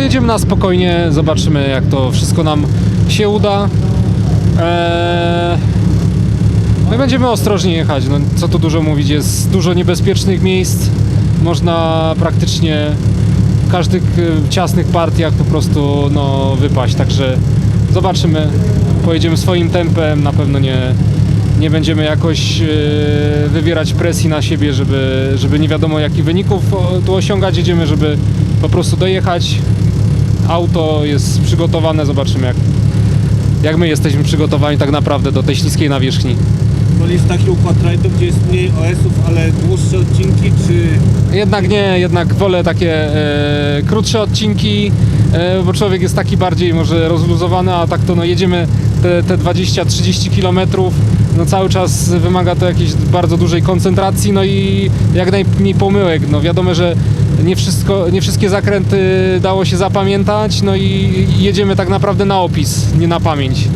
Jedziemy na spokojnie, zobaczymy jak to wszystko nam się uda. Eee... Będziemy ostrożnie jechać, no co tu dużo mówić, jest dużo niebezpiecznych miejsc. Można praktycznie w każdych e, ciasnych partiach po prostu no, wypaść, także zobaczymy. Pojedziemy swoim tempem, na pewno nie, nie będziemy jakoś e, wywierać presji na siebie, żeby, żeby nie wiadomo jakich wyników tu osiągać. Jedziemy, żeby po prostu dojechać. Auto jest przygotowane, zobaczymy jak, jak my jesteśmy przygotowani tak naprawdę do tej śliskiej nawierzchni. Wolisz taki układ rajdu, gdzie jest mniej OS-ów, ale dłuższe odcinki, czy Jednak nie, jednak wolę takie e, krótsze odcinki, e, bo człowiek jest taki bardziej może rozluzowany, a tak to no jedziemy te, te 20-30 km, no cały czas wymaga to jakiejś bardzo dużej koncentracji, no i jak najmniej pomyłek, no wiadomo, że nie, wszystko, nie wszystkie zakręty dało się zapamiętać, no i jedziemy tak naprawdę na opis, nie na pamięć.